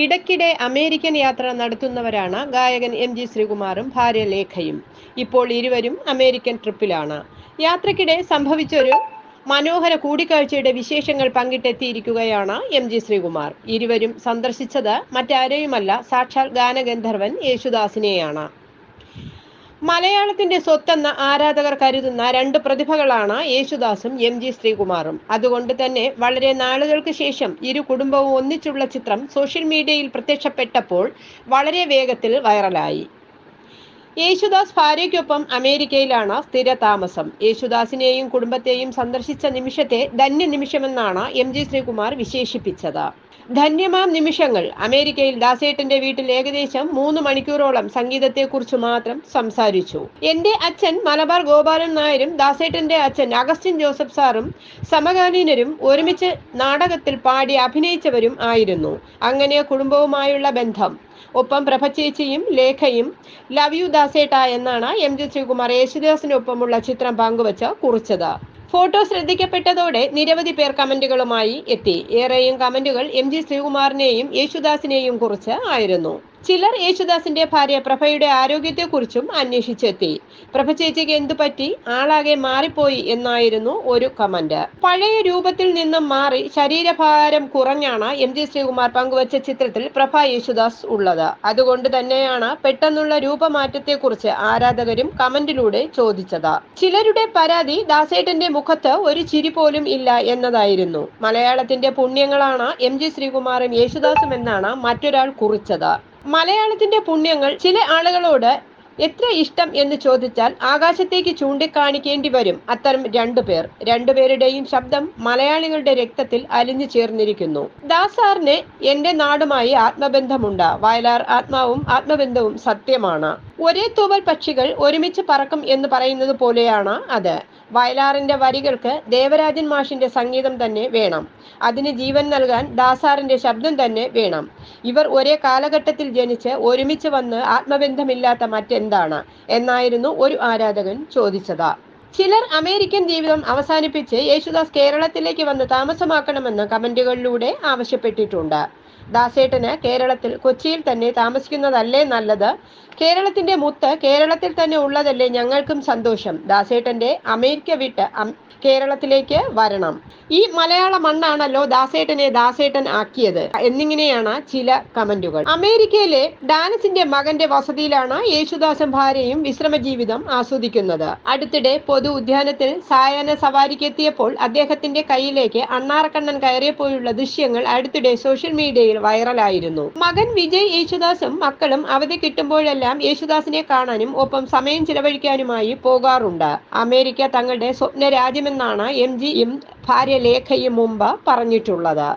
ഇടയ്ക്കിടെ അമേരിക്കൻ യാത്ര നടത്തുന്നവരാണ് ഗായകൻ എം ജി ശ്രീകുമാറും ഭാര്യ ലേഖയും. ഇപ്പോൾ ഇരുവരും അമേരിക്കൻ ട്രിപ്പിലാണ്. യാത്രക്കിടെ സംഭവിച്ചൊരു മനോഹര കൂടിക്കാഴ്ചയുടെ വിശേഷങ്ങൾ പങ്കിട്ടെത്തിയിരിക്കുകയാണ് എം ജി ശ്രീകുമാർ. ഇരുവരും സന്ദർശിച്ചത് മറ്റാരെയുമല്ല സാക്ഷാൽ ഗാനഗന്ധർവൻ യേശുദാസിനെയാണ്. മലയാളത്തിന്റെ സ്വത്തെന്ന ആരാധകർ കരുതുന്ന രണ്ട് പ്രതിഭകളാണ് യേശുദാസും എം ജി ശ്രീകുമാറും. അതുകൊണ്ട് തന്നെ വളരെ നാളുകൾക്ക് ശേഷം ഇരു കുടുംബവും ഒന്നിച്ചുള്ള ചിത്രം സോഷ്യൽ മീഡിയയിൽ പ്രത്യക്ഷപ്പെട്ടപ്പോൾ വളരെ വേഗത്തിൽ വൈറലായി. യേശുദാസ് ഭാര്യയ്ക്കൊപ്പം അമേരിക്കയിലാണ് സ്ഥിര താമസം. യേശുദാസിനെയും കുടുംബത്തെയും സന്ദർശിച്ച നിമിഷത്തെ ധന്യ നിമിഷമെന്നാണ് എം ജി ശ്രീകുമാർ വിശേഷിപ്പിച്ചത്. ധന്യമാം നിമിഷങ്ങൾ. അമേരിക്കയിൽ ദാസേട്ടന്റെ വീട്ടിൽ ഏകദേശം മൂന്ന് മണിക്കൂറോളം സംഗീതത്തെക്കുറിച്ച് മാത്രം സംസാരിച്ചു. എന്റെ അച്ഛൻ മലബാർ ഗോപാലൻ നായരും ദാസേട്ടന്റെ അച്ഛൻ അഗസ്റ്റിൻ ജോസഫ് സാറും സമകാലീനരും ഒരുമിച്ച് നാടകത്തിൽ പാടി അഭിനയിച്ചവരും ആയിരുന്നു. അങ്ങനെ കുടുംബവുമായുള്ള ബന്ധം. ഒപ്പം പ്രഭചേച്ചിയും ലേഖയും ലവ് യു ദാസേട്ട എന്നാണ് എം ജി ശ്രീകുമാർ യേശുദാസിനൊപ്പമുള്ള ചിത്രം പങ്കുവച്ച് കുറിച്ചത്. ഫോട്ടോ ശ്രദ്ധിക്കപ്പെട്ടതോടെ നിരവധി പേർ കമന്റുകളുമായി എത്തി. ഏറെയും കമന്റുകൾ എം ജി ശ്രീകുമാറിനെയും യേശുദാസിനെയും കുറിച്ച് ആയിരുന്നു. ചിലർ യേശുദാസിന്റെ ഭാര്യ പ്രഭയുടെ ആരോഗ്യത്തെക്കുറിച്ചും അന്വേഷിച്ചെത്തി. പ്രഭ ചേച്ചിക്ക് എന്തു പറ്റി? ആളാകെ മാറിപ്പോയി എന്നായിരുന്നു ഒരു കമന്റ്. പഴയ രൂപത്തിൽ നിന്നും മാറി ശരീരഭാരം കുറഞ്ഞാണ് എം ജി ശ്രീകുമാർ പങ്കുവച്ച ചിത്രത്തിൽ പ്രഭ യേശുദാസ് ഉള്ളത്. അതുകൊണ്ട് തന്നെയാണ് പെട്ടെന്നുള്ള രൂപമാറ്റത്തെക്കുറിച്ച് ആരാധകരും കമന്റിലൂടെ ചോദിച്ചത്. ചിലരുടെ പരാതി ദാസേട്ടന്റെ മുഖത്ത് ഒരു ചിരി പോലും ഇല്ല എന്നതായിരുന്നു. മലയാളത്തിന്റെ പുണ്യങ്ങളാണ് എം ജി ശ്രീകുമാറും യേശുദാസും എന്നാണ് മറ്റൊരാൾ കുറിച്ചത്. മലയാളത്തിന്റെ പുണ്യങ്ങൾ ചില ആളുകളോട് എത്ര ഇഷ്ടം എന്ന് ചോദിച്ചാൽ ആകാശത്തേക്ക് ചൂണ്ടിക്കാണിക്കേണ്ടി വരും അത്തരം രണ്ടു പേർ. രണ്ടുപേരുടെയും ശബ്ദം മലയാളികളുടെ രക്തത്തിൽ അലിഞ്ഞു ചേർന്നിരിക്കുന്നു. ദാസാറിന് എന്റെ നാടുമായി ആത്മബന്ധമുണ്ട്. വയലാർ ആത്മാവും ആത്മബന്ധവും സത്യമാണ്. ഒരേ തൂവൽ പക്ഷികൾ ഒരുമിച്ച് പറക്കും എന്ന് പറയുന്നത് പോലെയാണ് അത്. വയലാറിന്റെ വരികൾക്ക് ദേവരാജൻ മാഷിന്റെ സംഗീതം തന്നെ വേണം. അതിന് ജീവൻ നൽകാൻ ദാസാറിന്റെ ശബ്ദം തന്നെ വേണം. ഇവർ ഒരേ കാലഘട്ടത്തിൽ ജനിച്ച് ഒരുമിച്ച് വന്ന് ആത്മബന്ധമില്ലാത്ത മറ്റെന്താണ്? എന്നായിരുന്നു ഒരു ആരാധകൻ ചോദിച്ചത്. ചിലർ അമേരിക്കൻ ജീവിതം അവസാനിപ്പിച്ച് യേശുദാസ് കേരളത്തിലേക്ക് വന്ന് താമസമാക്കണമെന്ന് കമന്റുകളിലൂടെ ആവശ്യപ്പെട്ടിട്ടുണ്ട്. ദാസേട്ടന് കേരളത്തിൽ കൊച്ചിയിൽ തന്നെ താമസിക്കുന്നതല്ലേ നല്ലത്? കേരളത്തിന്റെ മുത്ത് കേരളത്തിൽ തന്നെ ഉള്ളതല്ലേ ഞങ്ങൾക്കും സന്തോഷം. ദാസേട്ടന്റെ അമേരിക്ക വിട്ട് കേരളത്തിലേക്ക് വരണം. ഈ മലയാള മണ്ണാണല്ലോ ദാസേട്ടനെ ദാസേട്ടൻ ആക്കിയത്. എന്നിങ്ങനെയാണ് ചില കമന്റുകൾ. അമേരിക്കയിലെ ഡാനസിന്റെ മകന്റെ വസതിയിലാണ് യേശുദാസും ഭാര്യയും വിശ്രമ ജീവിതം ആസ്വദിക്കുന്നത്. അടുത്തിടെ പൊതു ഉദ്യാനത്തിൽ സായാഹ്ന സവാരിക്ക് എത്തിയപ്പോൾ അദ്ദേഹത്തിന്റെ കയ്യിലേക്ക് അണ്ണാറക്കണ്ണൻ കയറിയപ്പോഴുള്ള ദൃശ്യങ്ങൾ അടുത്തിടെ സോഷ്യൽ മീഡിയയിൽ വൈറലായിരുന്നു. മകൻ വിജയ് യേശുദാസും മക്കളും അവധി കിട്ടുമ്പോഴെല്ലാം യേശുദാസിനെ കാണാനും ഒപ്പം സമയം ചിലവഴിക്കാനുമായി പോകാറുണ്ട്. അമേരിക്ക തങ്ങളുടെ സ്വപ്ന രാജ്യമെന്നാണ് എം ജിയും ഭാര്യ ലേഖയും മുമ്പ് പറഞ്ഞിട്ടുള്ളത്.